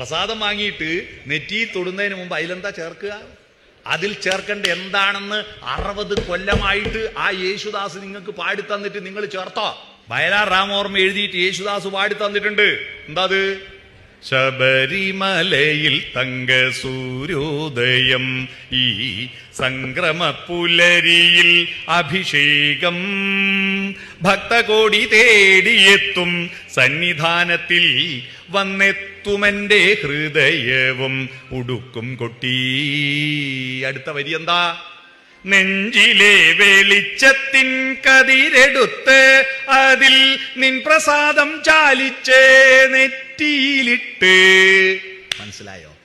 പ്രസാദം വാങ്ങിയിട്ട് നെറ്റി തൊടുന്നതിന് മുമ്പ് അതിലെന്താ ചേർക്കുക? അതിൽ ചേർക്കേണ്ട എന്താണെന്ന് അറുപത് കൊല്ലമായിട്ട് ആ യേശുദാസ് നിങ്ങൾക്ക് പാടി തന്നിട്ട് നിങ്ങൾ ചേർത്തോ? വയലാർ രാമോർമ്മ എഴുതിയിട്ട് യേശുദാസ് പാടി തന്നിട്ടുണ്ട്. എന്താ അത്? ശബരിമലയിൽ തങ്ക സൂര്യോദയം ഈ സംക്രമ പുലരിയിൽ അഭിഷേകം. ഭക്തകോടി തേടിയെത്തും സന്നിധാനത്തിൽ വന്നെത്തുമെന്റെ ഹൃദയവും ഉടുക്കും കൊട്ടി. അടുത്ത വരി എന്താ? നെഞ്ചിലെ വെളിച്ചത്തിൻ കതിരെടുത്ത് അതിൽ നിൻ പ്രസാദം ചാലിച്ച് നെറ്റിയിലിട്ട്. മനസ്സിലായോ?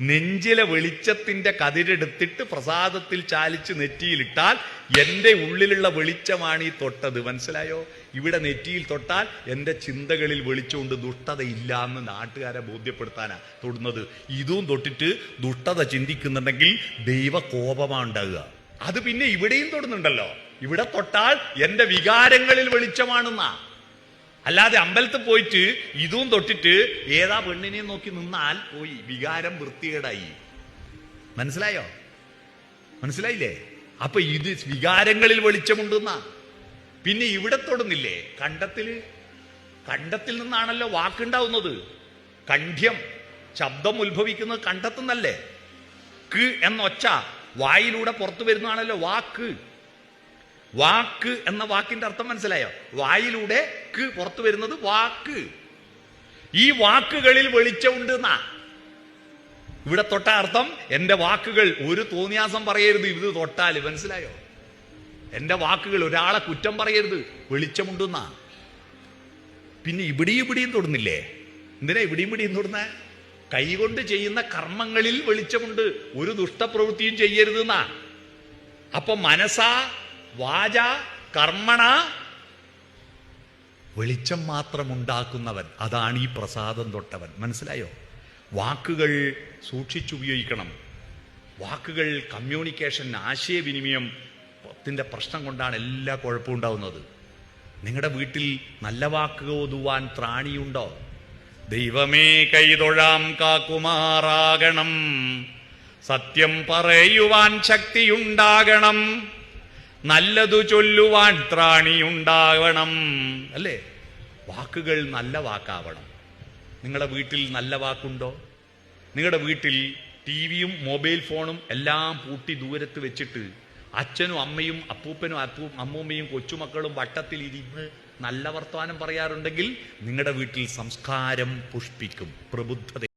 നെഞ്ചിലെ വെളിച്ചത്തിന്റെ കതിരെടുത്തിട്ട് പ്രസാദത്തിൽ ചാലിച്ച് നെറ്റിയിലിട്ടാൽ എന്റെ ഉള്ളിലുള്ള വെളിച്ചമാണ് ഈ തൊട്ടത്. മനസ്സിലായോ? ഇവിടെ നെറ്റിയിൽ തൊട്ടാൽ എന്റെ ചിന്തകളിൽ വെളിച്ചമുണ്ട്. ദുഷ്ടതയില്ല എന്ന് നാട്ടുകാരെ ബോധ്യപ്പെടുത്താനാ തൊടുന്നത്. ഇതും തൊട്ടിട്ട് ദുഷ്ടത ചിന്തിക്കുന്നുണ്ടെങ്കിൽ ദൈവ കോപമാണ് അത് പിന്നെ ഇവിടെയും തൊടുന്നുണ്ടല്ലോ. ഇവിടെ തൊട്ടാൽ എന്റെ വികാരങ്ങളിൽ വെളിച്ചമാണെന്നാ. അല്ലാതെ അമ്പലത്തിൽ പോയിട്ട് ഇതും തൊട്ടിട്ട് ഏതാ പെണ്ണിനെ നോക്കി നിന്നാൽ പോയി. വികാരം വൃത്തികേടായി. മനസ്സിലായോ? മനസ്സിലായില്ലേ? അപ്പൊ ഇത് വികാരങ്ങളിൽ വെളിച്ചമുണ്ടെന്നാ. പിന്നെ ഇവിടെ തൊടുന്നില്ലേ? കണ്ടത്തിൽ കണ്ടത്തിൽ നിന്നാണല്ലോ വാക്കുണ്ടാവുന്നത്. കണ്ഠ്യം ശബ്ദം ഉത്ഭവിക്കുന്നത് കണ്ടത്തുന്നല്ലേ? ക് എന്നൊച്ച വായിലൂടെ പുറത്തു വരുന്നതാണല്ലോ വാക്ക്. വാക്ക് എന്ന വാക്കിന്റെ അർത്ഥം മനസ്സിലായോ? വായിലൂടെ ക്ക് പുറത്തു വരുന്നത് വാക്ക്. ഈ വാക്കുകളിൽ വെളിച്ചമുണ്ട് എന്നാ ഇവിടെ തൊട്ട അർത്ഥം എന്റെ വാക്കുകൾ ഒരു തോന്നിയാസം പറയരുത് ഇത് തൊട്ടാൽ മനസ്സിലായോ? എന്റെ വാക്കുകൾ ഒരാളെ കുറ്റം പറയരുത് വെളിച്ചമുണ്ടെന്നാ. പിന്നെ ഇവിടെയും ഇവിടെയും തൊടുന്നില്ലേ? എന്തിനാ ഇവിടെയും ഇവിടെയും തൊടുന്ന? കൈകൊണ്ട് ചെയ്യുന്ന കർമ്മങ്ങളിൽ വെളിച്ചമുണ്ട് ഒരു ദുഷ്ടപ്രവൃത്തിയും ചെയ്യരുതെന്നാ. അപ്പൊ മനസാ വാച കർമ്മണ. വെളിച്ചം മാത്രം ഉണ്ടാക്കുന്നവൻ അതാണ് ഈ പ്രസാദം തൊട്ടവൻ. മനസ്സിലായോ? വാക്കുകൾ സൂക്ഷിച്ചുപയോഗിക്കണം. വാക്കുകൾ കമ്മ്യൂണിക്കേഷൻ ആശയവിനിമയം ത്തിന്റെ പ്രശ്നം കൊണ്ടാണ് എല്ലാ കുഴപ്പവും ഉണ്ടാവുന്നത്. നിങ്ങളുടെ വീട്ടിൽ നല്ല വാക്ക് ഓതുവാൻ ത്രാണിയുണ്ടോ? ദൈവമേ കൈതൊഴാം കാക്കുമാറാകണം. സത്യം പറയുവാൻ ശക്തിയുണ്ടാകണം. നല്ലതു ചൊല്ലുവാൻ ത്രാണിയുണ്ടാവണം. അല്ലേ? വാക്കുകൾ നല്ല വാക്കാവണം. നിങ്ങളുടെ വീട്ടിൽ നല്ല വാക്കുണ്ടോ? നിങ്ങളുടെ വീട്ടിൽ ടി വിയും മൊബൈൽ ഫോണും എല്ലാം പൂട്ടി ദൂരത്ത് വെച്ചിട്ട് അച്ഛനും അമ്മയും അപ്പൂപ്പനും അപ്പൂ അമ്മൂമ്മയും കൊച്ചുമക്കളും വട്ടത്തിൽ ഇരുന്ന് നല്ല വർത്തമാനം പറയാറുണ്ടെങ്കിൽ നിങ്ങളുടെ വീട്ടിൽ സംസ്കാരം പുഷ്പിക്കും. പ്രബുദ്ധത